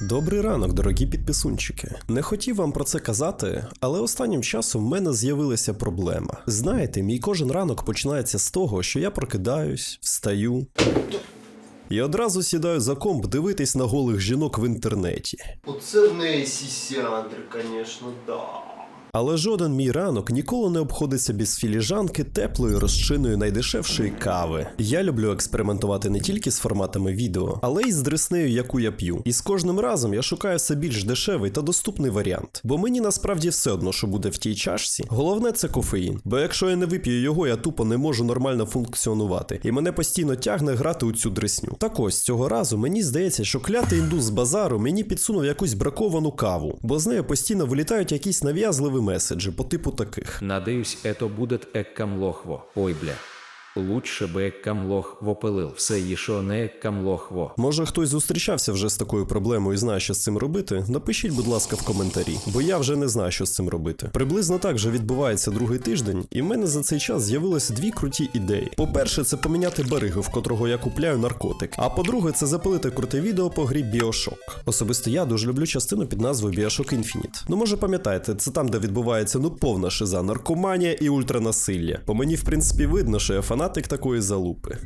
Добрий ранок, дорогі підписунчики. Не хотів вам про це казати, але останнім часом в мене з'явилася проблема. Знаєте, мій кожен ранок починається з того, що я прокидаюсь, встаю. І одразу сідаю за комп дивитись на голих жінок в інтернеті. Оце в неї сісяндр, звісно, да. Але жоден мій ранок ніколи не обходиться без філіжанки теплої розчиною найдешевшої кави. Я люблю експериментувати не тільки з форматами відео, але й з дреснею, яку я п'ю. І з кожним разом я шукаю все більш дешевий та доступний варіант. Бо мені насправді все одно, що буде в тій чашці. Головне це кофеїн. Бо якщо я не вип'ю його, я тупо не можу нормально функціонувати. І мене постійно тягне грати у цю дресню. Так ось цього разу мені здається, що клятий індус з базару мені підсунув якусь браковану каву, бо з нею постійно вилітають якісь нав'язливі меседжі по типу таких. Надеюсь, это будет эккамлохво. Ой, бля. Лучше бы эккамлохво пилил. Все еще не эккамлохво. Може хтось зустрічався вже з такою проблемою і знає, що з цим робити? Напишіть, будь ласка, в коментарі, бо я вже не знаю, що з цим робити. Приблизно так же відбувається другий тиждень, і в мене за цей час з'явилися дві круті ідеї. По-перше, це поміняти баригу, в котрого я купляю наркотик. А по-друге, це запилити круте відео по грі Bioshock. Особисто я дуже люблю частину під назвою Bioshock Infinite. Ну, може, пам'ятаєте, це там, де відбувається ну повна шиза, наркоманія і ультранасилля. По мені, в принципі, видно, що я фанатик такої залупи.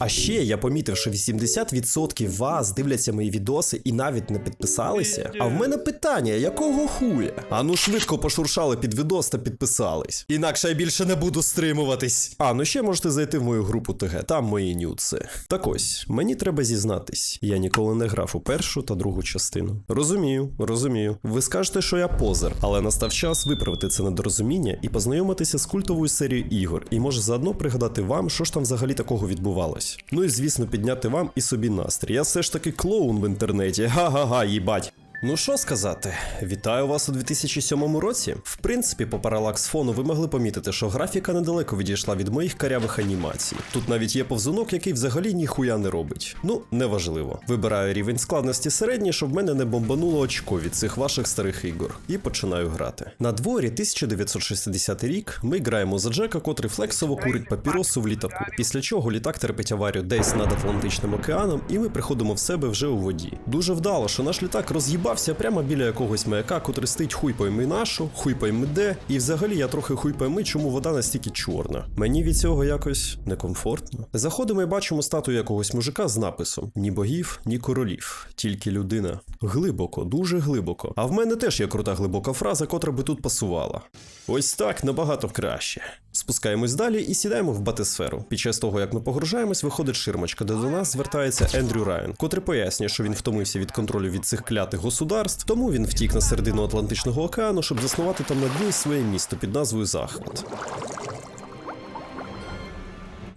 А ще я помітив, що 80% вас дивляться мої відоси і навіть не підписалися. А в мене питання, якого хуя? А ну швидко пошуршали під відос та підписались. Інакше я більше не буду стримуватись. А ну ще можете зайти в мою групу ТГ, там мої нюци. Так ось, мені треба зізнатись, я ніколи не грав у першу та другу частину. Розумію, розумію. Ви скажете, що я позер, але настав час виправити це недорозуміння і познайомитися з культовою серією ігор, і може заодно пригадати вам, що ж там взагалі такого відбувалось. Ну і звісно, підняти вам і собі настрій. Я все ж таки клоун в інтернеті. Га-га-га, їбать. Ну що сказати, вітаю вас у 2007 році. В принципі, по паралакс фону ви могли помітити, що графіка недалеко відійшла від моїх карявих анімацій. Тут навіть є повзунок, який взагалі ніхуя не робить. Ну, неважливо. Вибираю рівень складності середній, щоб мене не бомбануло очко від цих ваших старих ігор. І починаю грати. На дворі 1960 рік ми граємо за Джека, котрий флексово курить папіросу в літаку. Після чого літак терпить аварію десь над Атлантичним океаном, і ми приходимо в себе вже у воді. Дуже вдало, що наш літак роз'їбався прямо біля якогось маяка, котрий стоїть хуй пойми нашу, хуй пойми де. І взагалі я трохи хуй пойми, чому вода настільки чорна. Мені від цього якось некомфортно. Заходимо і бачимо статую якогось мужика з написом: ні богів, ні королів, тільки людина. Глибоко, дуже глибоко. А в мене теж є крута глибока фраза, котра би тут пасувала. Ось так набагато краще. Спускаємось далі і сідаємо в батисферу. Під час того, як ми погружаємось, виходить ширмочка, де до нас звертається Ендрю Райан, котрий пояснює, що він втомився від контролю від цих клятих государств, тому він втік на середину Атлантичного океану, щоб заснувати там на дні своє місто під назвою Захват.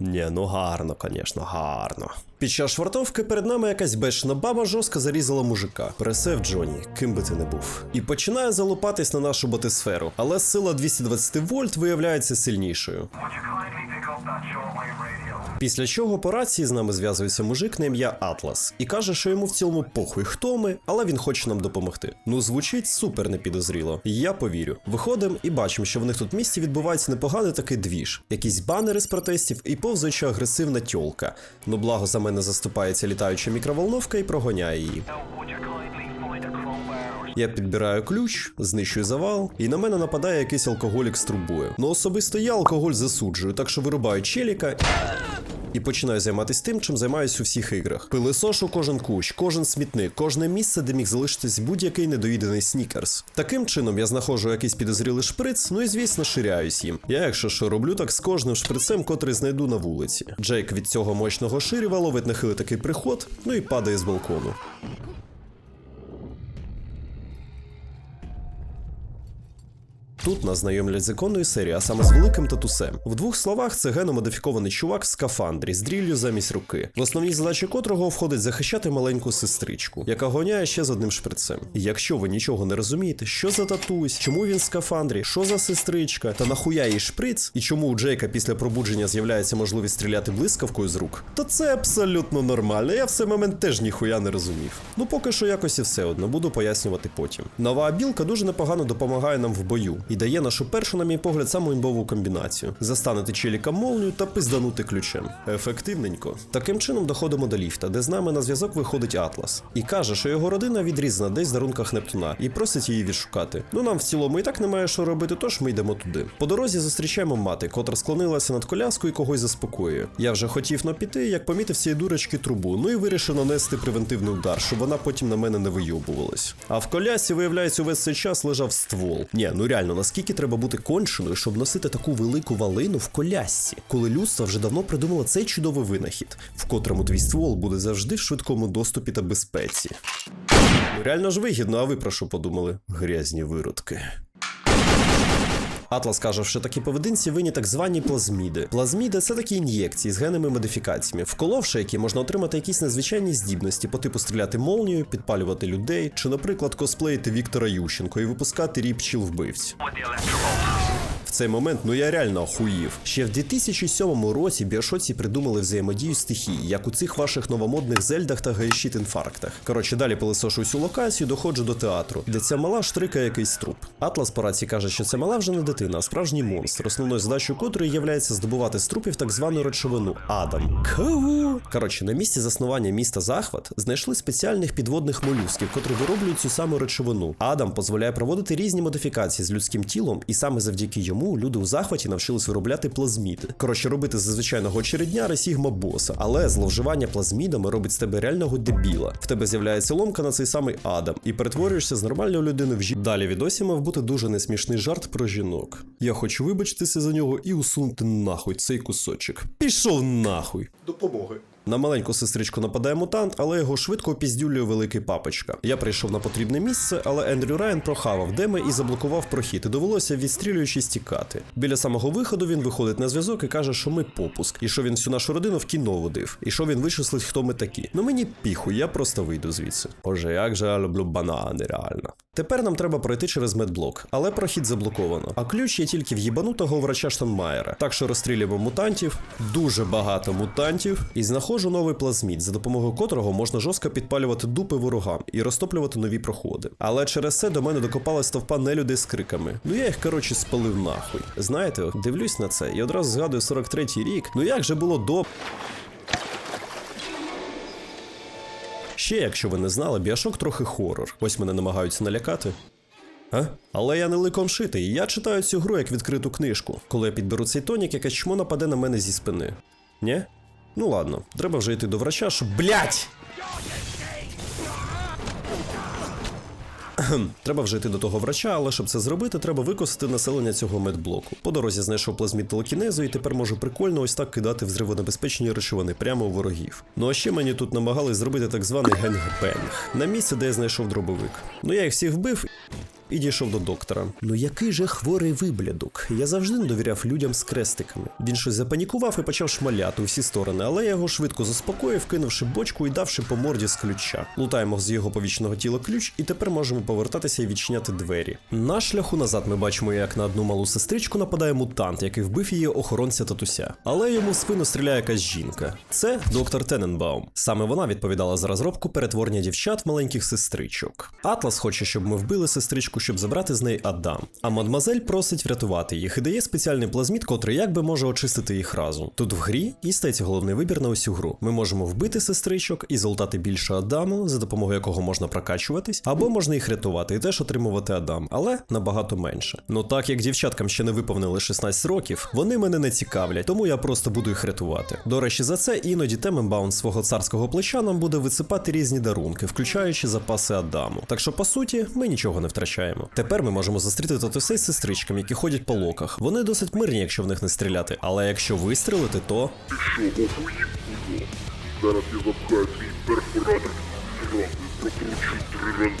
Ні, ну гарно, звісно, гарно. Під час швартовки перед нами якась бешена баба жорстко зарізала мужика. Пересев Джоні, ким би ти не був. І починає залупатись на нашу батисферу, але сила 220 вольт виявляється сильнішою. Після чого по рації з нами зв'язується мужик на ім'я Атлас і каже, що йому в цілому похуй хто ми, але він хоче нам допомогти. Ну звучить супер непідозріло. Я повірю. Виходимо і бачимо, що в них тут в місті відбувається непоганий такий двіж. Якісь банери з протестів і повзаюча агресивна тьолка. Ну благо за мене заступається літаюча мікроволновка і прогоняє її. Я підбираю ключ, знищую завал, і на мене нападає якийсь алкоголік з трубою. Ну особисто я алкоголь засуджую, так що вирубаю челіка. І починаю займатися тим, чим займаюсь у всіх іграх. Пилисошу кожен кущ, кожен смітник, кожне місце, де міг залишитись будь-який недоїдений снікерс. Таким чином я знаходжу якийсь підозрілий шприц, ну і звісно ширяюсь їм. Я, якщо що роблю, так з кожним шприцем, котрий знайду на вулиці. Джейк від цього мощного ширіва ловить нахили такий приход, ну і падає з балкону. Тут нас знайомлять з іконою серії, а саме з великим татусем. В двох словах, це геномодифікований чувак в скафандрі з дріллю замість руки, в основній задачі котрого входить захищати маленьку сестричку, яка гоняє ще з одним шприцем. І якщо ви нічого не розумієте, що за татусь, чому він в скафандрі, що за сестричка, та нахуя їй шприц, і чому у Джейка після пробудження з'являється можливість стріляти блискавкою з рук, то це абсолютно нормально. Я в цей момент теж ніхуя не розумів. Ну поки що якось і все одно буду пояснювати потім. Нова білка дуже непогано допомагає нам в бою. І дає нашу першу, на мій погляд, саму імбову комбінацію: застанути челіка молнію та пизданути ключем. Ефективненько. Таким чином доходимо до ліфта, де з нами на зв'язок виходить Атлас і каже, що його родина відрізана десь в дарунках Нептуна, і просить її відшукати. Ну нам в цілому і так немає що робити, тож ми йдемо туди. По дорозі зустрічаємо мати, котра склонилася над коляскою і когось заспокоює. Я вже хотів но піти, як помітив цієї дурочки трубу, ну і вирішив нанести превентивний удар, щоб вона потім на мене не вийобувалась. А в колясі, виявляється, увесь цей час лежав ствол. Ні, ну реально, наскільки треба бути конченою, щоб носити таку велику валину в колясці, коли людство вже давно придумало цей чудовий винахід, в котрому твій ствол буде завжди в швидкому доступі та безпеці. Ну реально ж вигідно, а ви про що подумали? Грязні виродки. Атлас каже, що такі поведінці винні так звані плазміди. Плазміди це такі ін'єкції з генними модифікаціями, вколовши які можна отримати якісь незвичайні здібності, по типу стріляти молнією, підпалювати людей, чи, наприклад, косплеїти Віктора Ющенко і випускати ріпчіл вбивць. Цей момент ну я реально охуїв. Ще в 2007 році біошоці придумали взаємодію стихій, як у цих ваших новомодних зельдах та гайщит інфарктах. Коротше, далі пилисошу всю локацію, доходжу до театру, де ця мала штрикає якийсь труп. Атлас по рації каже, що ця мала вже не дитина, а справжній монстр, основною задачею котрої є здобувати з трупів так звану речовину Адам. Кого? Коротше, на місці заснування міста Захват знайшли спеціальних підводних молюсків, котрі вироблюють цю саму речовину. Адам дозволяє проводити різні модифікації з людським тілом, і саме завдяки йому люди у захваті навчились виробляти плазміди. Коротше, робити з звичайного очередняра сігма боса, але зловживання плазмідами робить з тебе реального дебіла. В тебе з'являється ломка на цей самий Адам, і перетворюєшся з нормальної людини в жі. Далі відосі мав бути дуже несмішний жарт про жінок. Я хочу вибачитися за нього і усунути нахуй цей кусочок. Пішов нахуй. Допомоги. На маленьку сестричку нападає мутант, але його швидко опіздюлює великий папочка. Я прийшов на потрібне місце, але Ендрю Райан прохавав деми і заблокував прохід, і довелося відстрілюючись тікати. Біля самого виходу він виходить на зв'язок і каже, що ми попуск, і що він всю нашу родину в кіно водив, і що він вичислить, хто ми такі. Ну мені піхуй, я просто вийду звідси. Боже, як же я люблю банани, реально. Тепер нам треба пройти через медблок, але прохід заблоковано. А ключ є тільки в їбанутого врача Штанмаєра. Так що розстрілюємо мутантів, дуже багато мутантів, і знаходжу новий плазмід, за допомогою котрого можна жорстко підпалювати дупи ворогам і розтоплювати нові проходи. Але через це до мене докопалась товпа нелюдей з криками. Ну я їх коротше спалив нахуй. Знаєте, дивлюсь на це і одразу згадую 43-й рік. Ну як же було до. Ще, якщо ви не знали, біашок трохи хорор. Ось мене намагаються налякати. А? Але я не ликом шитий, я читаю цю гру як відкриту книжку. Коли я підберу цей тонік, якесь чмо нападе на мене зі спини. Нє? Ну ладно, треба вже йти до врача, щоб. Блять! Треба вже йти до того врача, але щоб це зробити, треба викосити населення цього медблоку. По дорозі знайшов плазмід телекінезу і тепер можу прикольно ось так кидати взривонебезпечні речовини прямо у ворогів. Ну а ще мені тут намагались зробити так званий генг-бенг на місці, де я знайшов дробовик. Ну я їх всіх вбив. І дійшов до доктора. Ну який же хворий виблядок. Я завжди не довіряв людям з крестиками. Він щось запанікував і почав шмаляти у всі сторони, але я його швидко заспокоїв, кинувши бочку і давши по морді з ключа. Лутаємо з його повічного тіла ключ, і тепер можемо повертатися і відчиняти двері. На шляху назад ми бачимо, як на одну малу сестричку нападає мутант, який вбив її охоронця татуся. Але йому в спину стріляє якась жінка. Це доктор Тененбаум. Саме вона відповідала за розробку перетворення дівчат маленьких сестричок. Атлас хоче, щоб ми вбили сестричку, щоб забрати з неї Адам. А мадмазель просить врятувати їх і дає спеціальний плазмід, котрий якби може очистити їх разом. Тут в грі і стається головний вибір на усю гру. Ми можемо вбити сестричок і залутати більше Адаму, за допомогою якого можна прокачуватись, або можна їх рятувати і теж отримувати Адам, але набагато менше. Ну так як дівчаткам ще не виповнили 16 років, вони мене не цікавлять, тому я просто буду їх рятувати. До речі, за це іноді Теменбаун свого царського плеча нам буде висипати різні дарунки, включаючи запаси Адаму. Так що, по суті, ми нічого не втрачаємо. Тепер ми можемо зустріти татусей з сестричками, які ходять по локах. Вони досить мирні, якщо в них не стріляти. Але якщо вистрілити, то. Ти що, охуїв? Зараз я запхаю твій перфоратор зразу прокручу три рази.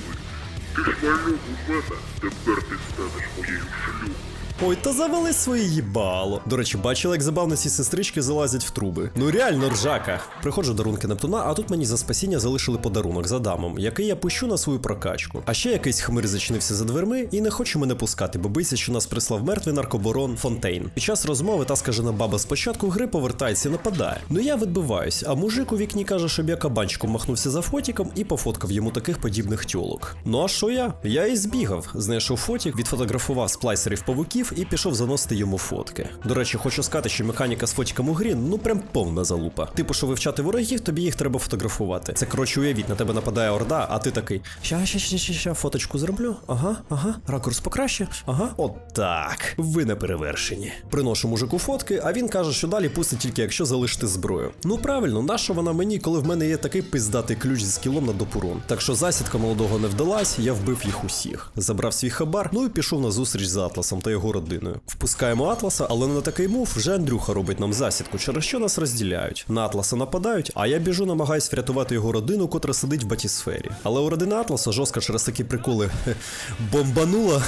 Ти шмальнув у мене, тепер ти станеш моєю шлюбою. Ой, та завели своє їбало. До речі, бачили, як забавно ці сестрички залазять в труби. Ну реально ржака. Приходжу до рунки Нептуна, а тут мені за спасіння залишили подарунок за дамом, який я пущу на свою прокачку. А ще якийсь хмир зачинився за дверми і не хоче мене пускати, бо боїться, що нас прислав мертвий наркоборон Фонтейн. Під час розмови та скажена баба спочатку гри повертається і нападає. Ну я відбиваюсь, а мужик у вікні каже, щоб я кабанчиком махнувся за фотіком і пофоткав йому таких подібних тьолок. Ну а що я? Я і збігав, знайшов фотік, відфотографував сплайсерів павуків і пішов заносити йому фотки. До речі, хочу сказати, що механіка з фотіком у грі ну прям повна залупа. Типу, що вивчати ворогів, тобі їх треба фотографувати. Це коротше, уявіть, на тебе нападає орда, а ти такий. Ща, ща, ща, ща, ща, фоточку зроблю. Ага, ага, ракурс покраще. Ага, от так. Ви не перевершені. Приношу мужику фотки, а він каже, що далі пустить тільки якщо залишити зброю. Ну правильно, нащо вона мені, коли в мене є такий пиздатий ключ зі скілом на допурун. Так що засідка молодого не вдалась, я вбив їх усіх. Забрав свій хабар, ну і пішов на зустріч з Атласом та його родиною. Впускаємо Атласа, але на такий мув вже Андрюха робить нам засідку, через що нас розділяють. На Атласа нападають, а я біжу, намагаюсь врятувати його родину, котра сидить в батісфері. Але у родини Атласа жорстко через такі приколи бомбанула.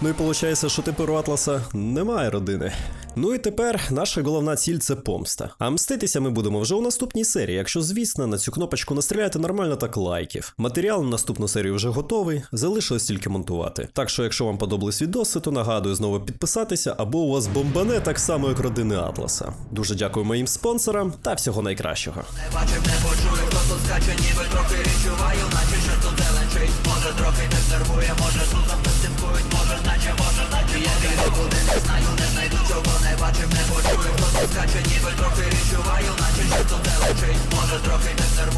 Ну і виходить, що тепер у Атласа немає родини. Ну і тепер наша головна ціль це помста. А мститися ми будемо вже у наступній серії, якщо, звісно, на цю кнопочку настріляєте нормально так лайків. Матеріал на наступну серію вже готовий, залишилось тільки монтувати. Так що, якщо вам подобались відоси, то нагадую знову підписатися, або у вас бомбане так само, як родини Атласа. Дуже дякую моїм спонсорам та всього найкращого. Не Бачив, не почую, хто тут скаче, ніби трохи відчуваю, наче що тут зеленчить Може трохи не нервує, може тут заптимкують, може наче, може наче Я піду куди не знаю, не знайду чого не бачив, не почую, хто тут скаче, ніби трохи відчуваю, наче що тут лечить, Може трохи не нервує